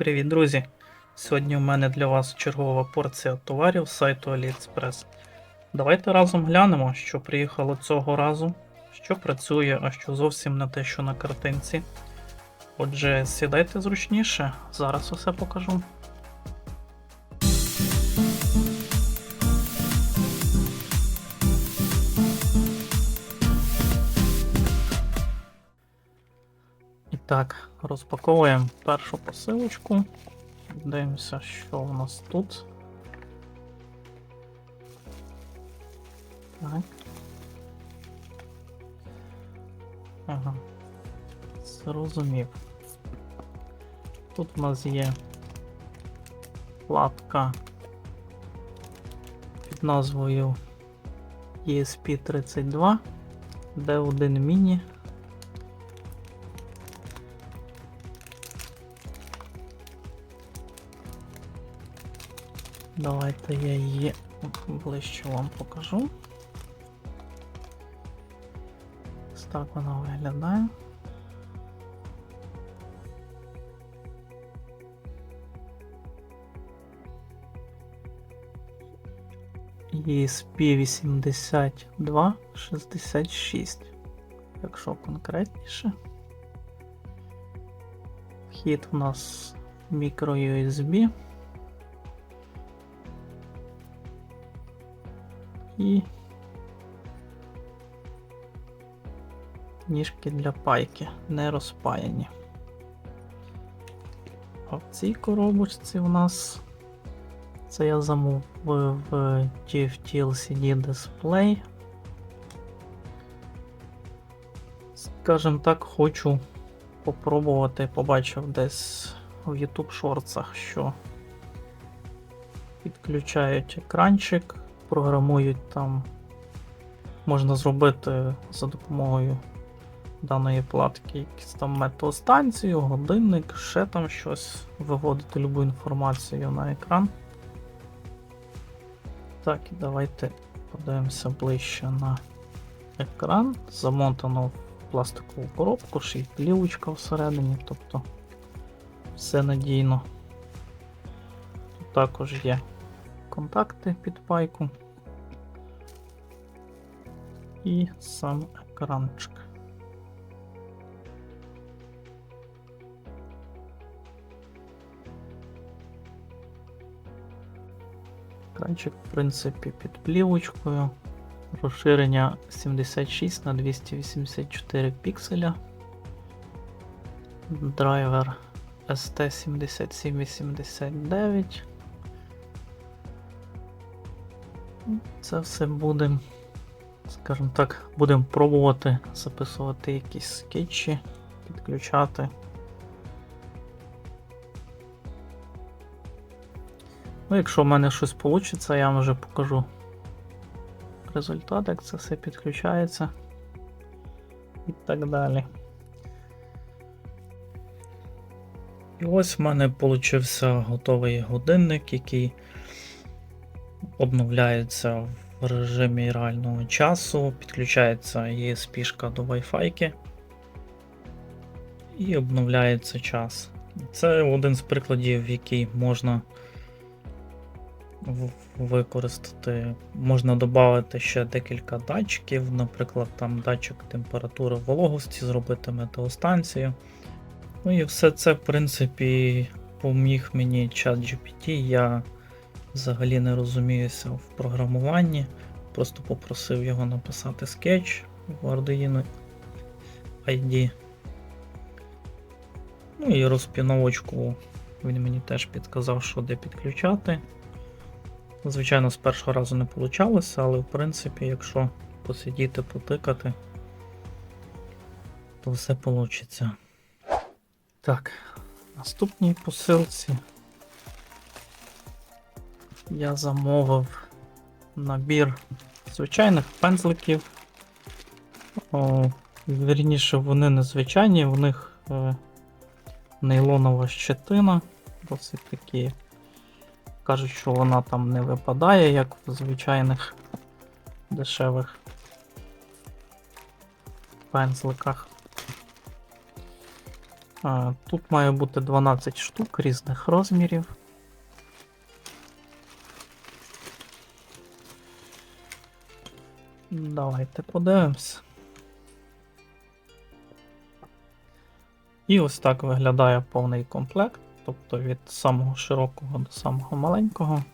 Привіт, друзі! Сьогодні у мене для вас чергова порція товарів з сайту AliExpress. Давайте разом глянемо, що приїхало цього разу, що працює, а що зовсім не те, що на картинці. Отже, сідайте зручніше, зараз усе покажу. І так, розпаковуємо першу посилочку. Дивимося, що у нас тут. Так. Ага. Зрозумів. Тут у нас є платка під назвою ESP32, D1 Mini. Давайте я її ближче вам покажу. Ось так вона виглядає. ESP82 66, якщо конкретніше. Вхід у нас microUSB. І ніжки для пайки не розпаяні. А в цій коробочці у нас це я замовив TFT LCD дисплей. Скажем так, хочу попробувати, побачив десь в YouTube шорцах, що підключають екранчик програмують там. Можна зробити за допомогою даної платки якісь там метеостанцію, годинник, ще там щось, виводити любу інформацію на екран. Так, і давайте подивимося ближче на екран. Замотано в пластикову коробку, ще й плівочка всередині, тобто все надійно. Тут також є контакти під пайку і сам екранчик. Екранчик, в принципі, під плівочкою. Розширення 76 на 284 пікселя. Драйвер ST7789. Це все будемо, скажімо так, будемо пробувати записувати якісь скетчі, підключати. Ну, якщо в мене щось вийде, я вам вже покажу результат, як це все підключається і так далі. І ось в мене вийшов готовий годинник, який обновляється в режимі реального часу, підключається ESP до Wi-Fi і обновляється час. Це один з прикладів, який можна використати. Можна додати ще декілька датчиків, наприклад, там датчик температури вологості, зробити метеостанцію. Ну і все це, в принципі, поміг мені чат GPT. Я взагалі не розуміюся в програмуванні. Просто попросив його написати скетч в Arduino ID. Ну і розпіновочку він мені теж підказав, що де підключати. Звичайно, з першого разу не вийшло, але в принципі, якщо посидіти, потикати, то все вийде. Так, наступній посилці я замовив набір звичайних пензликів. О, Вірніше, вони незвичайні, у них е, нейлонова щетина, досить такі. Кажуть, що вона там не випадає, як в звичайних дешевих пензликах. Тут має бути 12 штук різних розмірів. Давайте подивимось. І ось так виглядає повний комплект, тобто від самого широкого до самого маленького.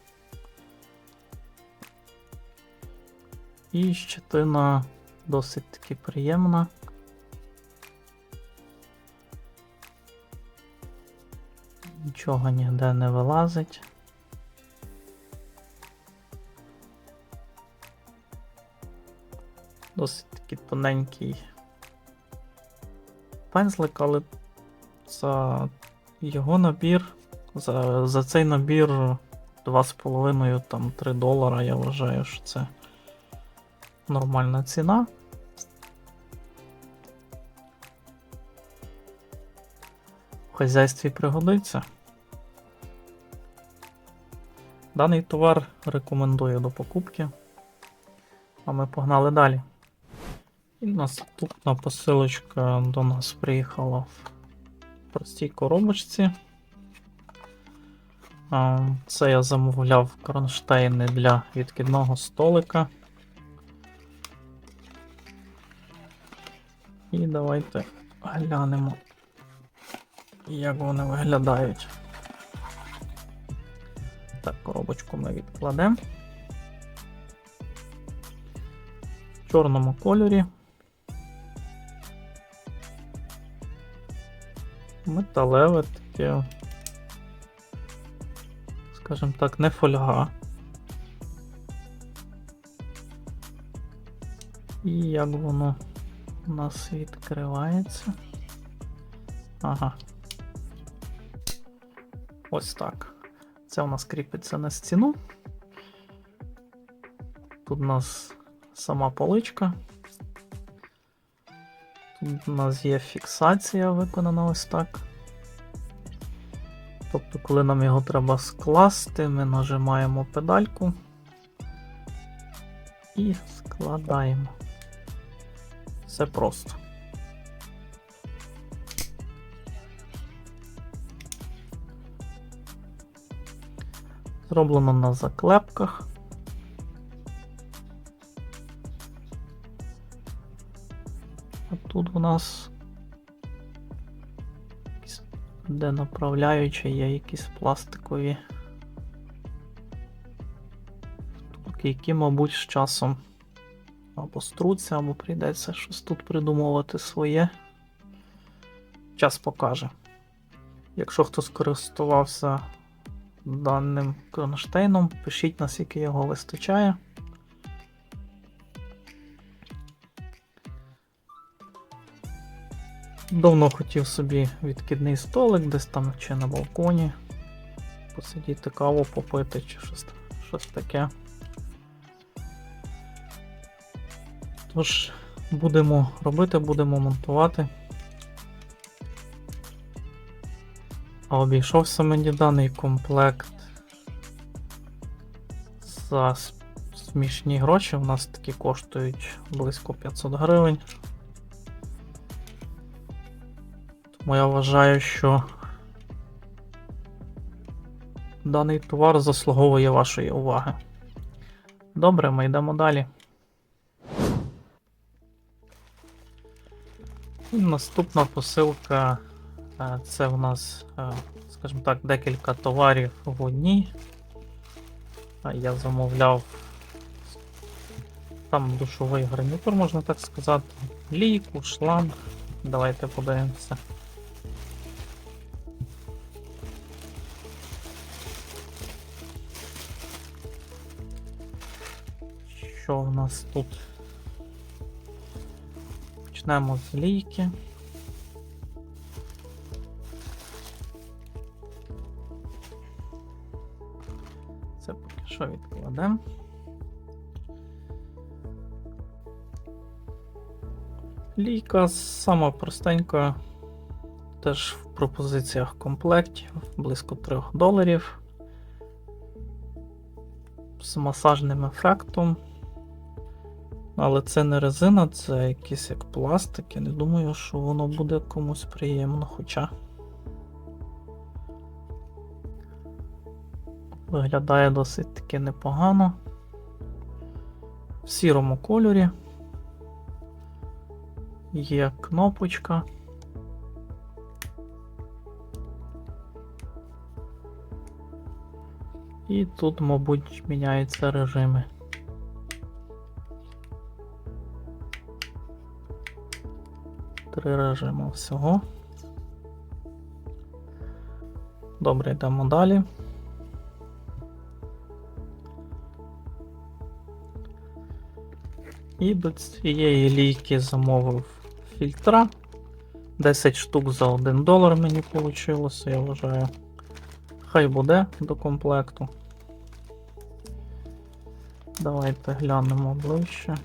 І щетина досить таки приємна. Нічого ніде не вилазить. Досить такий тоненький пензлик, але за його набір, за, за цей набір 2,5 там 3 долара, я вважаю, що це нормальна ціна. В хазяйстві пригодиться. Даний товар рекомендую до покупки. А ми погнали далі. І наступна посилочка до нас приїхала в простій коробочці. Це я замовляв кронштейни для відкидного столика. І давайте глянемо, як вони виглядають. Так, коробочку ми відкладемо. В чорному кольорі. Металеве таке. Скажімо так, не фольга. І як воно у нас відкривається. Ага. Ось так. Це у нас кріпиться на стіну. Тут у нас сама поличка. У нас є фіксація виконана ось так. Тобто, коли нам його треба скласти, ми нажимаємо педальку і складаємо. Все просто. Зроблено на заклепках. У нас де направляючі є якісь пластикові штуки, які, мабуть, з часом або струться, або прийдеться щось тут придумувати своє. Час покаже. Якщо хтось користувався даним кронштейном, пишіть наскільки його вистачає. Давно хотів собі відкидний столик, десь там чи на балконі. Посидіти каву попити чи щось, щось таке. Тож, будемо робити, будемо монтувати. А обійшовся мені даний комплект за смішні гроші. У нас такі коштують близько 500 гривень. Тому я вважаю, що даний товар заслуговує вашої уваги. Добре, ми йдемо далі. І наступна посилка е, це у нас, е, скажімо так, декілька товарів в одній. А Я замовляв там душовий гарнітур, можна так сказати, лійку, шланг. Давайте подивимося. Нас тут? Почнемо з лійки. Це поки що відкладемо. Лійка сама простенька, теж в пропозиціях комплектів близько 3 доларів. З масажним ефектом. Але це не резина, це якийсь як пластик. Я не думаю, що воно буде комусь приємно, хоча. Виглядає досить таки непогано. В сірому кольорі. Є кнопочка. І тут, мабуть, міняються режими. Три всього. Добре, йдемо далі. І до цієї лійки замовив фільтра. 10 штук за 1 долар мені вийшло, я вважаю. Хай буде до комплекту. Давайте глянемо ближче.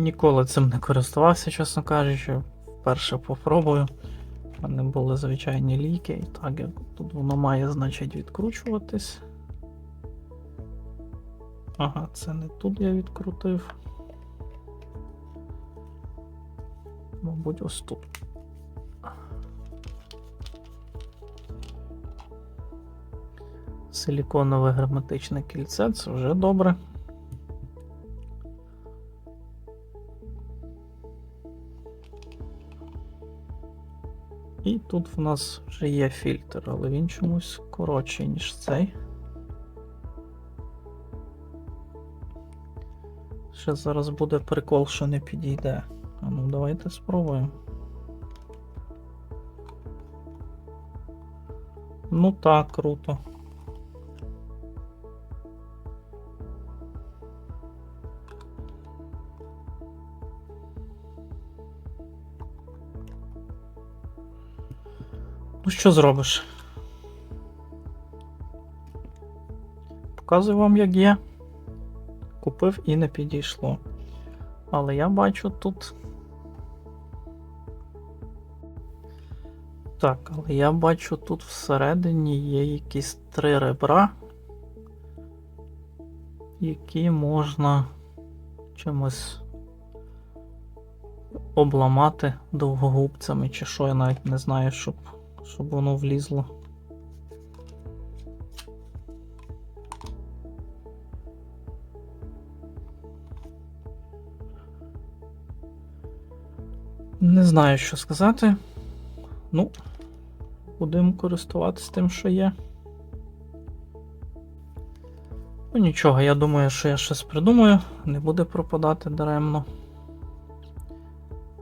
Ніколи цим не користувався, чесно кажучи. Вперше попробую. У мене були звичайні ліки, і так як тут воно має, значить, відкручуватись. Ага, це не тут я відкрутив. Мабуть, ось тут. Силіконове герметичне кільце це вже добре. Тут в нас вже є фільтр, але він чомусь коротший, ніж цей. Ще зараз буде прикол, що не підійде. А ну давайте спробуємо. Ну так, круто. Ну що зробиш? Показую вам, як є. Купив і не підійшло. Але я бачу тут. Так, але я бачу тут всередині є якісь три ребра, які можна чимось обламати довгогубцями, чи що, я навіть не знаю, щоб, щоб воно влізло. Не знаю, що сказати. Ну, будемо користуватися тим, що є. Ну нічого, я думаю, що я щось придумаю, не буде пропадати даремно.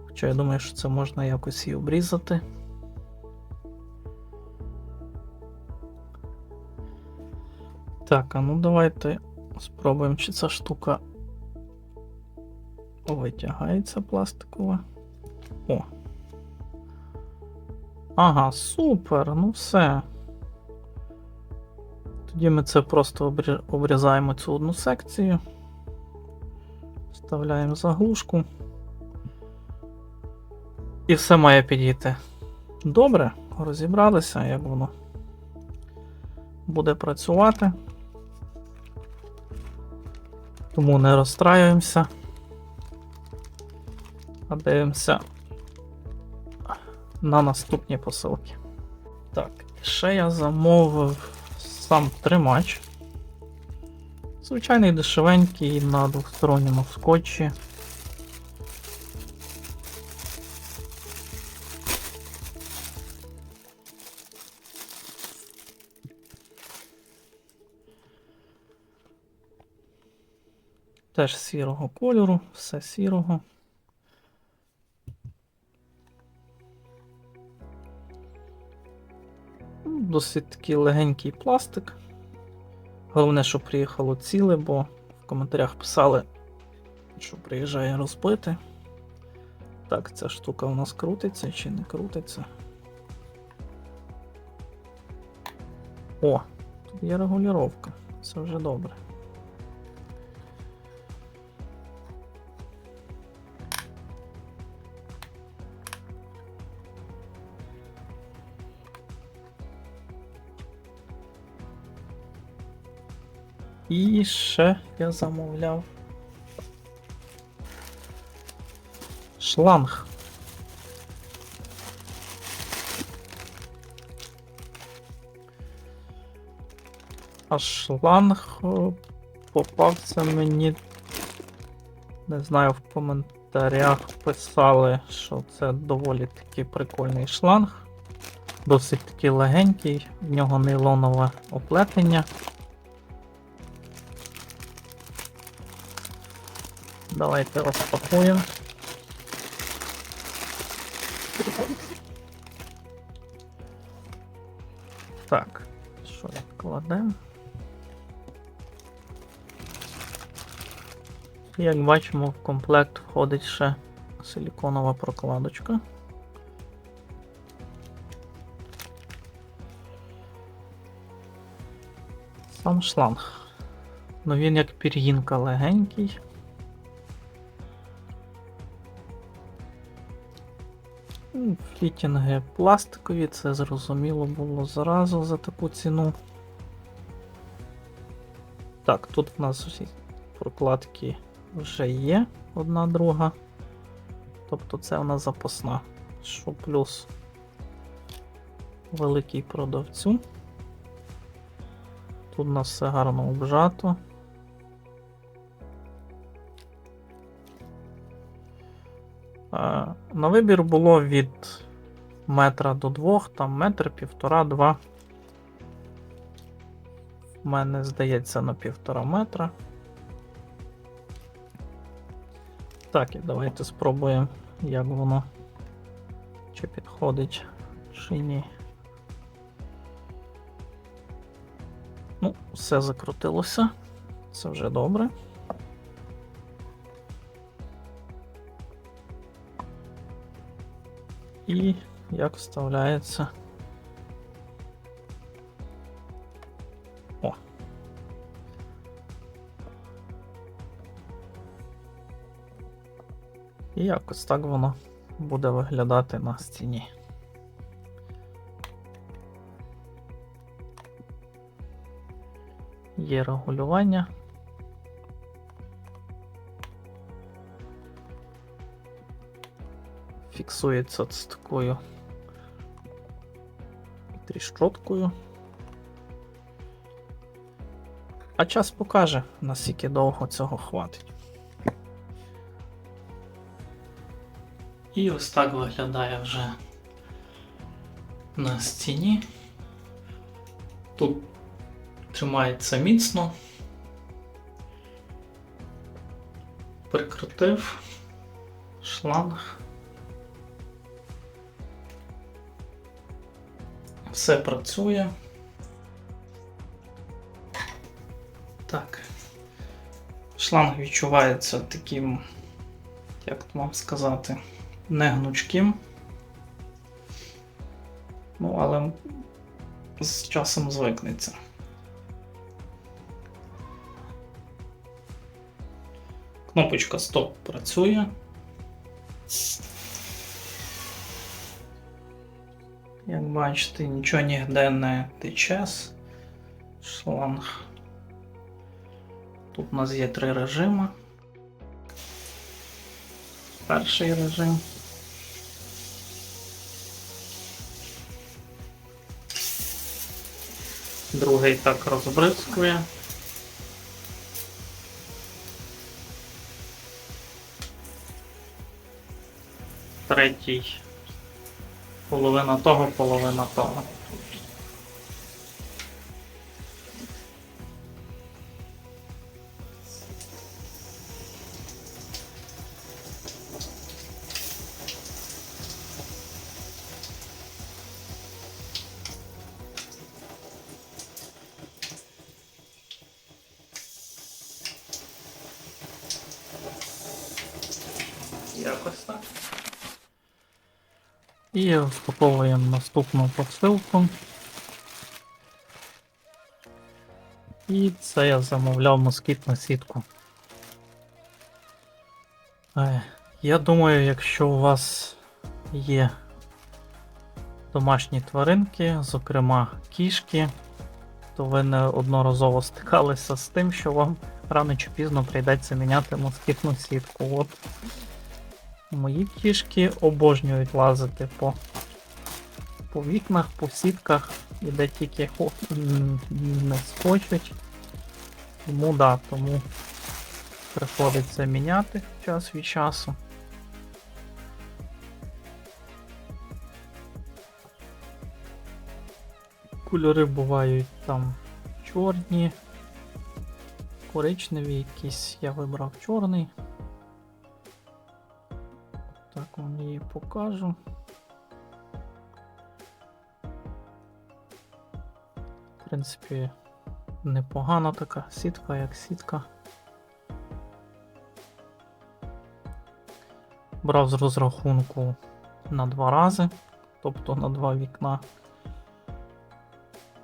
Хоча я думаю, що це можна якось і обрізати. Так, а ну давайте спробуємо, чи ця штука витягається пластикова. О. Ага, супер, ну все. Тоді ми це просто обрізаємо цю одну секцію. Вставляємо заглушку. І все має підійти. Добре, розібралися, як воно буде працювати. Тому не розстраюємося. А дивимося на наступні посилки. Так, ще я замовив сам тримач. Звичайний дешевенький на двосторонньому скотчі. Теж сірого кольору, все сірого. Ну, Досить такий легенький пластик. Головне, щоб приїхало ціле, бо в коментарях писали, що приїжджає розбите. Так, ця штука у нас крутиться чи не крутиться. О, тут є регулювання. Це вже добре. І ще я замовляв. Шланг. А шланг попався мені. Не знаю, в коментарях писали, що це доволі таки прикольний шланг. Досить таки легенький, в нього нейлонове оплетення. Давайте розпакуємо. Так, що відкладемо? Як бачимо, в комплект входить ще силіконова прокладочка. Сам шланг. Ну він як пір'їнка легенький. Флітінги пластикові, це зрозуміло було зразу за таку ціну. Так, тут в нас всі прокладки вже є одна друга. Тобто це вона запасна. Що плюс великий продавцю. Тут у нас все гарно обжато. На вибір було від метра до двох, там метр, півтора, два. У мене здається на півтора метра. Так, і давайте спробуємо, як воно чи підходить, чи ні. Ну, все закрутилося. Це вже добре. І як вставляється. О. І якось так воно буде виглядати на стіні. Є регулювання. Фіксується з такою тріщоткою. А час покаже, наскільки довго цього хватить. І ось так виглядає вже на стіні. Тут тримається міцно. Прикрутив шланг. Все працює. Так. Шланг відчувається таким, як вам сказати, не гнучким. Ну, але з часом звикнеться. Кнопочка стоп працює. Як бачите, нічого ніде не тече. Шланг. Тут у нас є три режими. Перший режим. Другий так розбризкує. Третій. Половина того, половина того. Якось так. І розпаковуємо наступну посилку. І це я замовляв москітну сітку. Е, Я думаю, якщо у вас є домашні тваринки, зокрема кішки, то ви неодноразово стикалися з тим, що вам рано чи пізно прийдеться міняти москітну сітку. От. Мої кішки обожнюють лазити по, по вікнах, по сітках, і де тільки хо- не скочуть. Тому да, тому приходиться міняти час від часу. Кольори бувають там чорні, коричневі якісь. Я вибрав чорний. Вам її покажу. В принципі, непогана така сітка, як сітка. Брав з розрахунку на два рази, тобто на два вікна.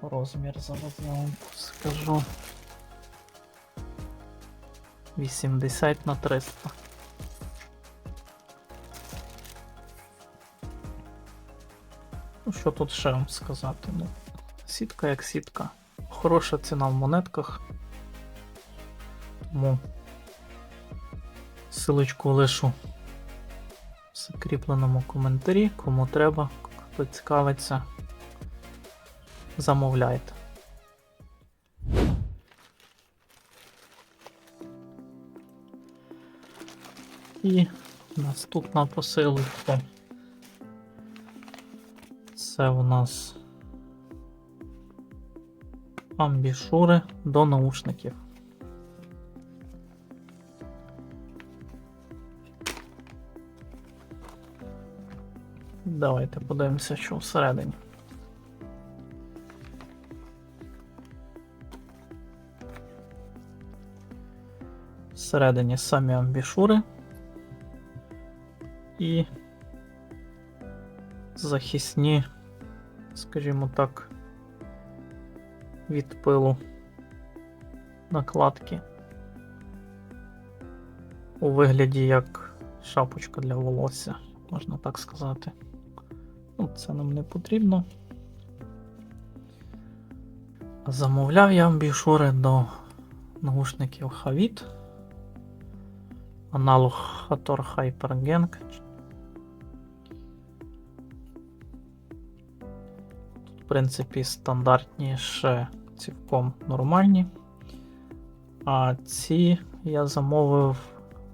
Розмір зараз я вам скажу. 80 на 300. Що тут ще вам сказати? Ну, сітка як сітка. Хороша ціна в монетках. Тому силочку лишу в закріпленому коментарі. Кому треба, хто цікавиться, замовляйте. І наступна посилочка. Це у нас амбішури до наушників. Давайте подивимося, що всередині. Всередині самі амбішури і захисні, скажімо так, від пилу накладки у вигляді як шапочка для волосся, можна так сказати. Ну, це нам не потрібно. Замовляв я амбішури до наушників Havit. Аналог Hator Hypergang. В принципі, стандартні ще цілком нормальні. А ці я замовив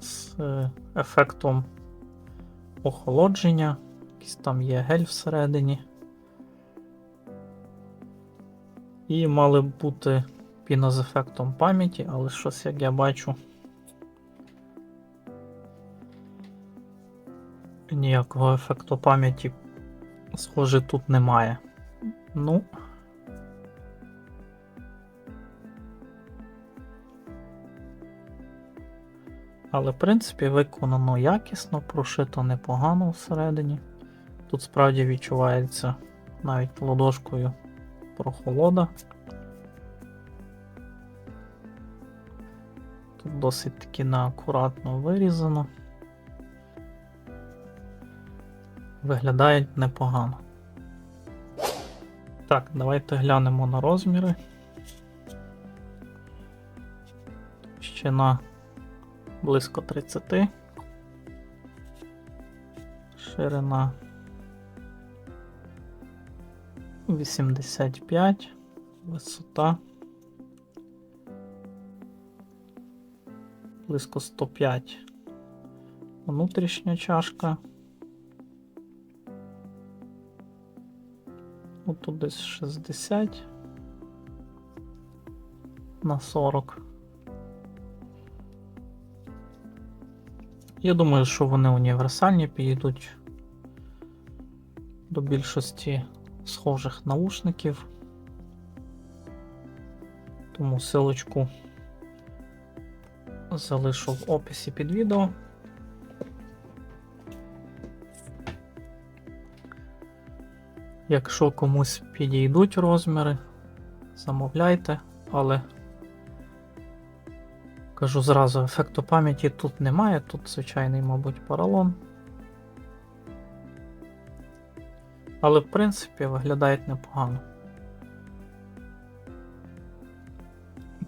з е, ефектом охолодження. Якийсь там є гель всередині. І мали бути піна з ефектом пам'яті, але щось, як я бачу, ніякого ефекту пам'яті, схоже, тут немає. Ну. Але, в принципі, виконано якісно, прошито непогано всередині. Тут справді відчувається навіть ладошкою прохолода. Тут досить таки наакуратно вирізано. Виглядають непогано. Так, давайте глянемо на розміри. Ще на близько 30. Ширина 85, висота близько 105. Внутрішня чашка. Тут десь 60 на 40. Я думаю, що вони універсальні підійдуть до більшості схожих наушників. Тому силочку залишу в описі під відео. Якщо комусь підійдуть розміри, замовляйте, але кажу зразу, ефекту пам'яті тут немає, тут звичайний, мабуть, поролон. Але в принципі виглядають непогано.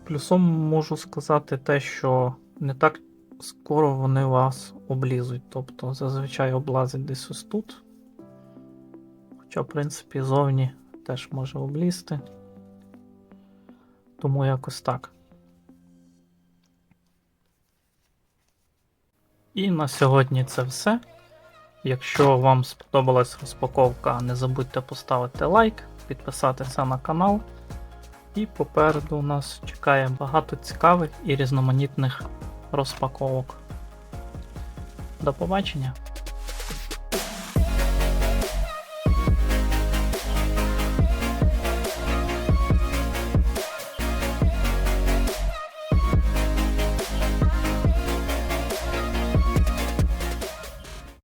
Плюсом можу сказати те, що не так скоро вони вас облізуть. Тобто зазвичай облазить десь ось тут. Хоча, в принципі, зовні теж може облізти. Тому якось так. І на сьогодні це все. Якщо вам сподобалась розпаковка, не забудьте поставити лайк, підписатися на канал. І попереду нас чекає багато цікавих і різноманітних розпаковок. До побачення!